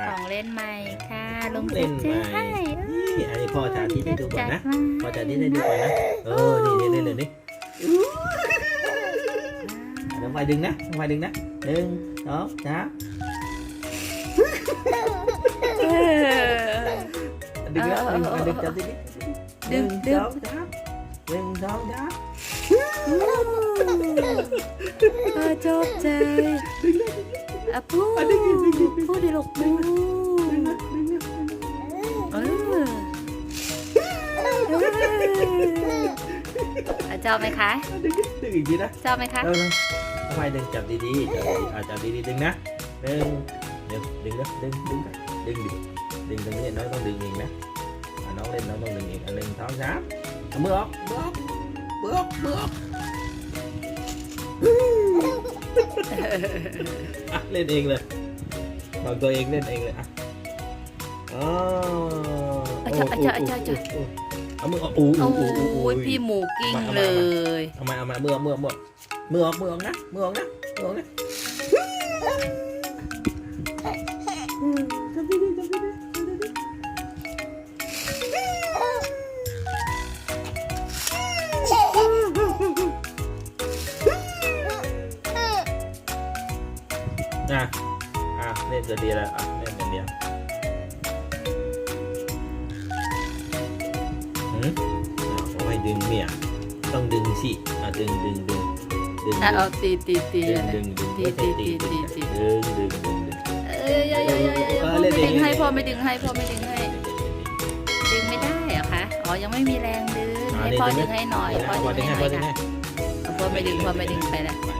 อะของเล่นใหม่ค่ะลุงเล่จะนซื้อใหม่ให้นี่อันนี้พ่อจะที่ให้ดูก่อนนะจัดมาพ่อจะที่ให้ดูก่อนนะเออนี่นี่นี่นี่เดี๋ยวไฟดึงนะไฟดึงนะหนึ่งสองสามเออดึงแล้วเออดึงเออดึงจับดิหดึนึ่งงดึสงองสามหนึ่งสองสามเออจบใจ อะปูอะดึงดิดึงดิดึงดิปูดิลูกปูดึงนะดึงนะเอออะชอบไหมคะดึงดิดึงอีกทีนะชอบไหมคะเออไฟดึงจับดีๆจับดีๆอะจับดีๆดึงนะหนึ่งเดี๋ยวดึงนะดึงดึงดึงดิดึงตรงนี้น้องต้องดึงเองนะอะน้องเล่นน้องต้องดึงเองอะหนึ่งสองสามเอามือออกมือออกมือออกมือออก อะเล่นเองเลยบอกตัวเองเล่นเองเลยอะอ๋อโอ้โอ้โอ้โอ้เอามือออกอู้โอ้อู้อู้อู้ยพี่หมูกิ้งเลย เอามาเอามามือออกมือออกมือออกมือออกมือออกนะมือออกนะมือออกนะ ๆอะอะเล่นตัวเดียวแล้วอะเล่นตัวเดียวหืมอะเอาไว้ดึงเมียต้องดึงสิอะดึงดึงดึงดึงอะเอาตีตีตีดึงอะไรดึงดึงตีตีตีตีตีดึงดึงดึงดึงเอ้ยเอ้ยเอ้ยเอ้ยเอ้ยพ่อไม่ดึงให้พ่อไม่ดึงให้พ่อไม่ดึงให้ดึงไม่ได้เหรอคะอ๋อยังไม่มีแรงดึงให้พ่อดึงให้หน่อยพ่อพอดึดึงงให้ให้หน่พออยดึงค่ะให้พ่อไม่ดึงพ่อไม่ดึงไปแล้ว